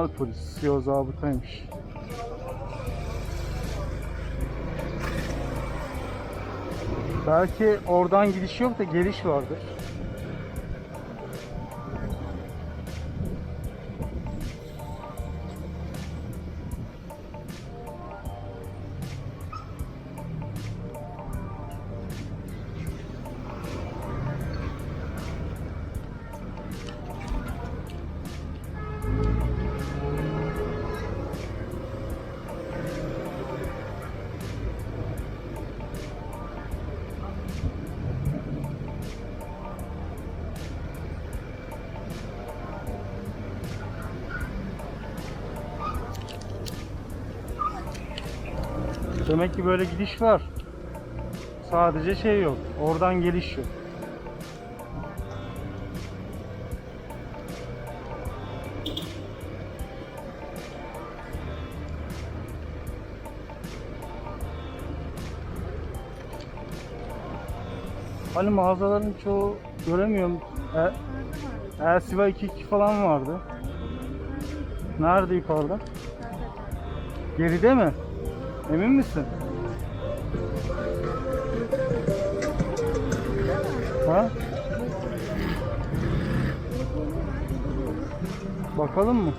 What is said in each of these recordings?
normal polis. Yo zabıtaymış. Belki oradan gidiş yok da geliş vardır. Demek ki böyle gidiş var. Sadece şey yok. Oradan geliş yok. Hani mağazaların çoğu göremiyorum. E, Elsiva 22 falan vardı. Nerede yukarıda? Geride mi? Emin misin? Ha? Bakalım mı?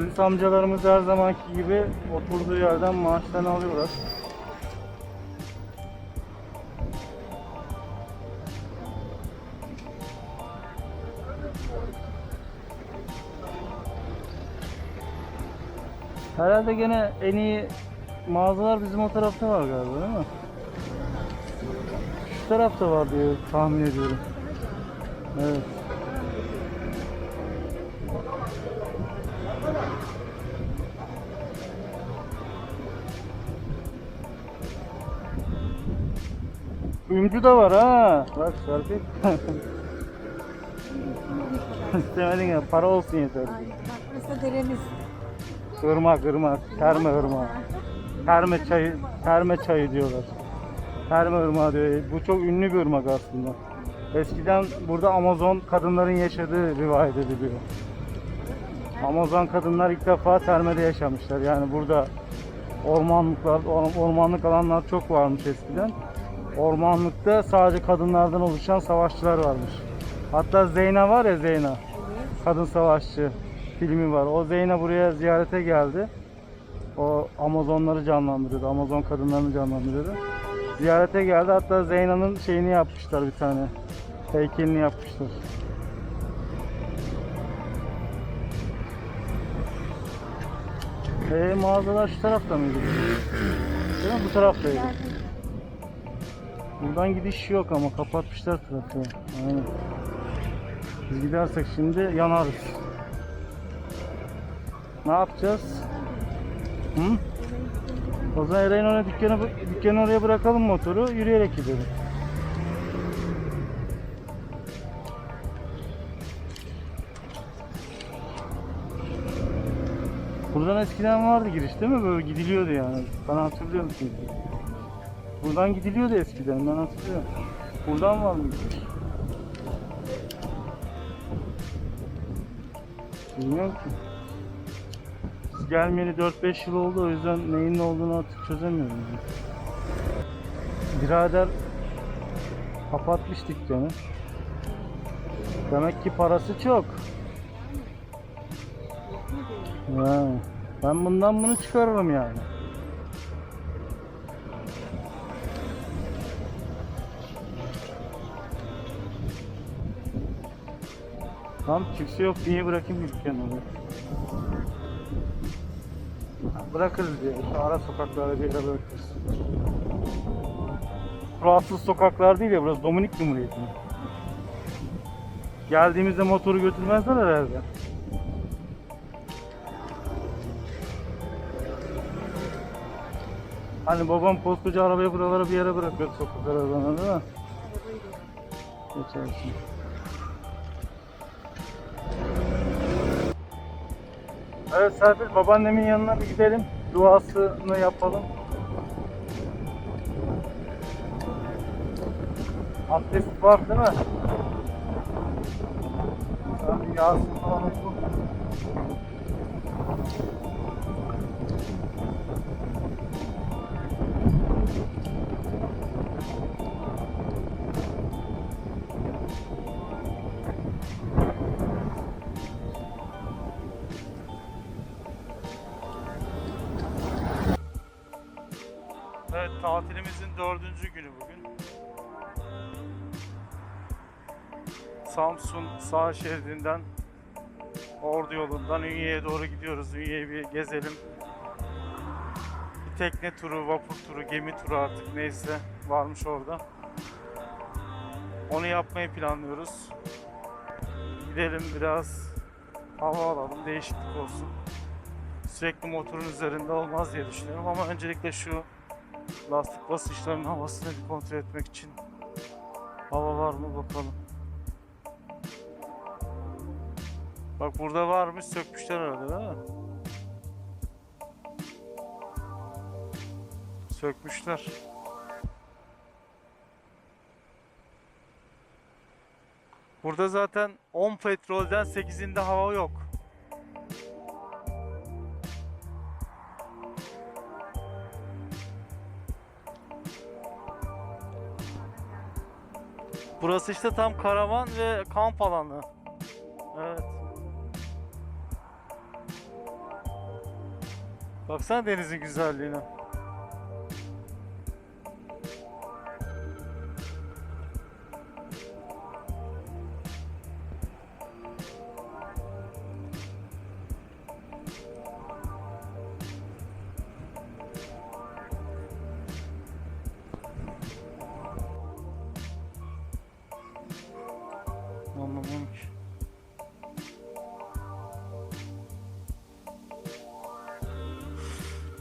Polis amcalarımız her zamanki gibi oturduğu yerden maaşlarını alıyorlar. Herhalde gene en iyi mağazalar bizim o tarafta var galiba değil mi? Şu tarafta var diye tahmin ediyorum. Evet. Kuyumcu da var ha. Bak Serpil. İstemedin ya para olsun yeter. Bak burası deremiz. Irmak ırmak. Terme ırmağı. Terme çayı, terme çayı diyorlar. Terme ırmağı diyor. Bu çok ünlü bir ırmak aslında. Eskiden burada Amazon kadınların yaşadığı rivayet ediliyor. Amazon kadınlar ilk defa termede yaşamışlar. Yani burada ormanlıklar, or- ormanlık alanlar çok varmış eskiden. Ormanlıkta sadece kadınlardan oluşan savaşçılar varmış. Hatta Zeyna var ya Zeyna, kadın savaşçı filmi var. O Zeyna buraya ziyarete geldi. O Amazonları canlandırıyordu, Amazon kadınlarını canlandırıyordu. Ziyarete geldi. Hatta Zeyna'nın şeyini yapmışlar bir tane. Heykelini yapmışlar. Ee, mağazalar şu tarafta mıydı? Değil mi? Bu taraftaydı. Buradan gidiş yok ama kapatmışlar trafiği. Aynen. Biz gidersek şimdi yanarız. Ne yapacağız? Hı? O zaman Eray'ın oraya dükkanı, dükkanı oraya bırakalım motoru, yürüyerek gidelim. Buradan eskiden vardı giriş değil mi? Böyle gidiliyordu yani. Ben hatırlıyorum çünkü. Buradan gidiliyordu eskiden ben hatırlıyorum. Buradan var mı gidiş? Bilmiyorum ki. Biz gelmeyeli 4-5 yıl oldu o yüzden neyin ne olduğunu artık çözemiyorum. Birader kapatmış dükkanı. Demek ki parası çok. Ya, ben bundan bunu çıkarırım yani. Tam kimse yok niye bırakayım dükkanı oraya? Bırakırız diye. Ara sokaklarda bir yere bırakırız. Rahatsız sokaklar değil ya burası Dominik Cumhuriyeti. Geldiğimizde motoru götürmezler herhalde. Hani babam koskoca arabayı buralara bir yere bırakıyor sokaklara değil mi? Geçersin. Evet Serpil babaannemin yanına bir gidelim. Duasını yapalım. Abdest var değil mi? Abi Yasin falan oku. Tatilimizin dördüncü günü bugün. Samsun sağ şeridinden Ordu yolundan Ünye'ye doğru gidiyoruz. Ünye'yi bir gezelim. Bir tekne turu, vapur turu, gemi turu artık neyse varmış orada. Onu yapmayı planlıyoruz. Gidelim biraz hava alalım, değişiklik olsun. Sürekli motorun üzerinde olmaz diye düşünüyorum ama öncelikle şu lastik basınçlarının havasını bir kontrol etmek için hava var mı bakalım. Bak burada varmış sökmüşler herhalde değil mi? Sökmüşler. Burada zaten 10 petrolden 8'inde hava yok. Burası işte tam karavan ve kamp alanı. Evet. Baksana denizin güzelliğine.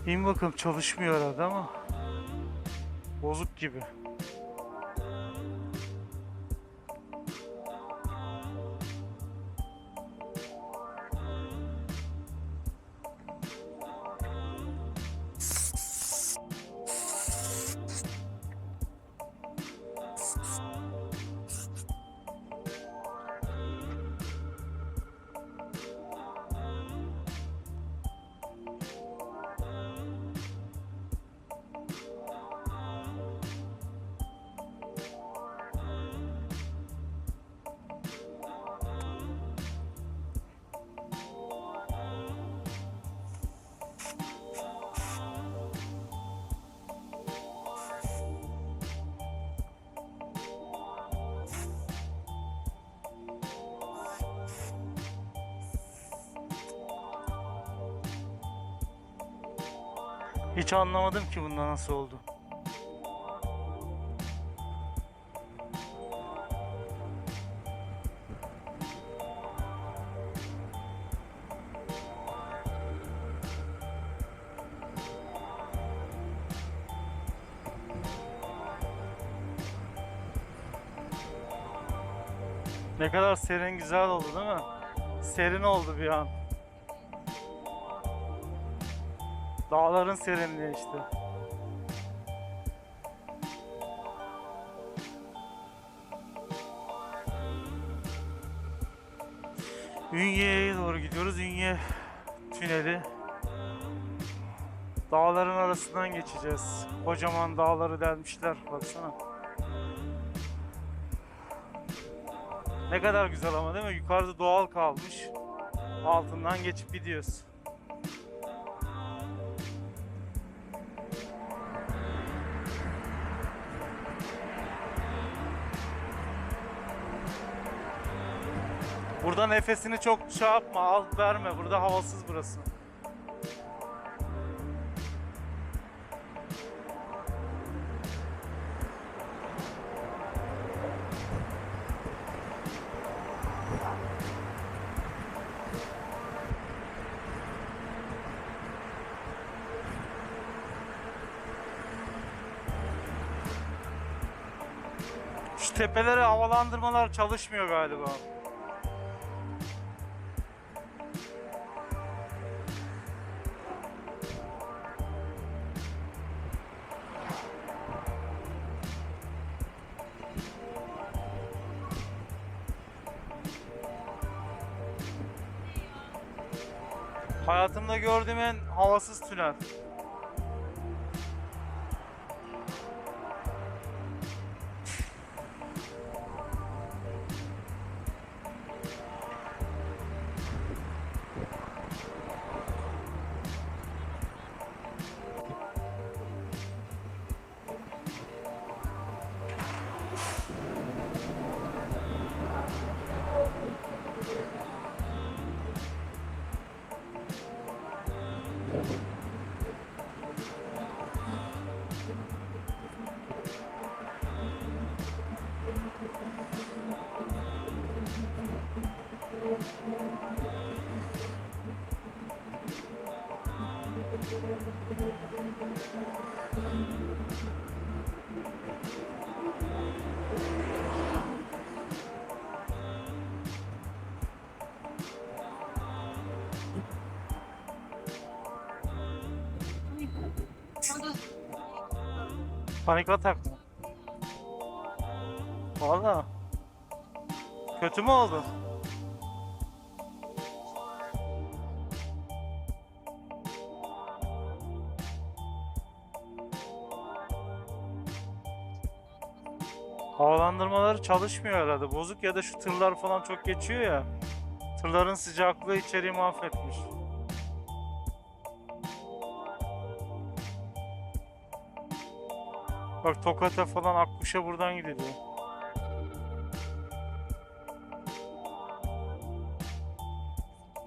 İn bakalım çalışmıyor herhalde ama bozuk gibi. Hiç anlamadım ki bunda nasıl oldu. Ne kadar serin güzel oldu değil mi? Serin oldu bir an. Dağların serinliği işte. Ünye'ye doğru gidiyoruz. Ünye tüneli. Dağların arasından geçeceğiz. Kocaman dağları delmişler. Baksana. Ne kadar güzel ama değil mi? Yukarıda doğal kalmış. Altından geçip gidiyoruz. Burada nefesini çok şey yapma, al verme. Burada havasız burası. Şu tepelere havalandırmalar çalışmıyor galiba. Hayatımda gördüğüm en havasız tünel. Panik atak? Valla. Kötü mü oldu? Havalandırmaları çalışmıyor herhalde. Bozuk ya da şu tırlar falan çok geçiyor ya. Tırların sıcaklığı içeriği mahvetmiş. Bak Tokat'a falan Akkuş'a buradan gidiliyor.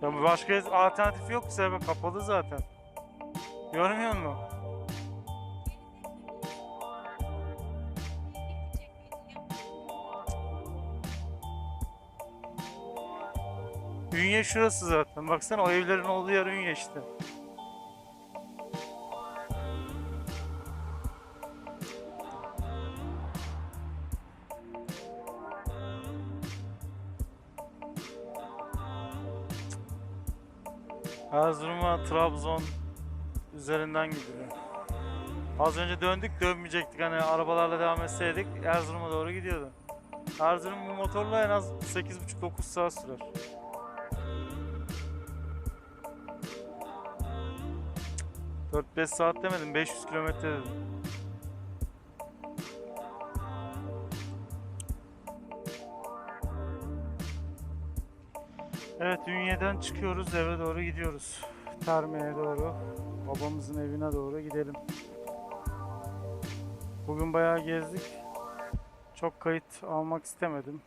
Ya başka alternatif yok ki Serbe kapalı zaten. Görmüyor musun? Ünye şurası zaten. Baksana o evlerin olduğu yer Ünye işte. Trabzon üzerinden gidiyor. Az önce döndük dönmeyecektik hani arabalarla devam etseydik Erzurum'a doğru gidiyordu. Erzurum bu motorla en az 8,5-9 saat sürer. Cık, 4-5 saat demedim 500 kilometre dedim. Evet Ünye'den çıkıyoruz eve doğru gidiyoruz. Terme'ye doğru babamızın evine doğru gidelim. Bugün bayağı gezdik. Çok kayıt almak istemedim.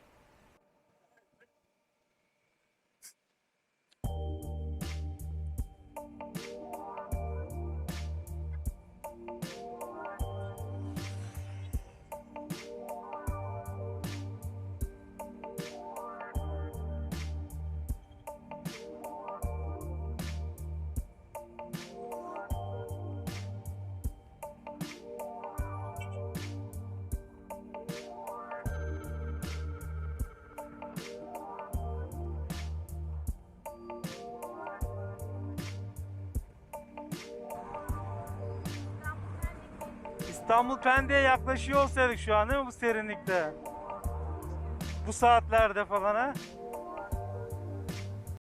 İstanbul Pendik'e yaklaşıyor olsaydık şu an değil mi bu serinlikte? Bu saatlerde falan ha?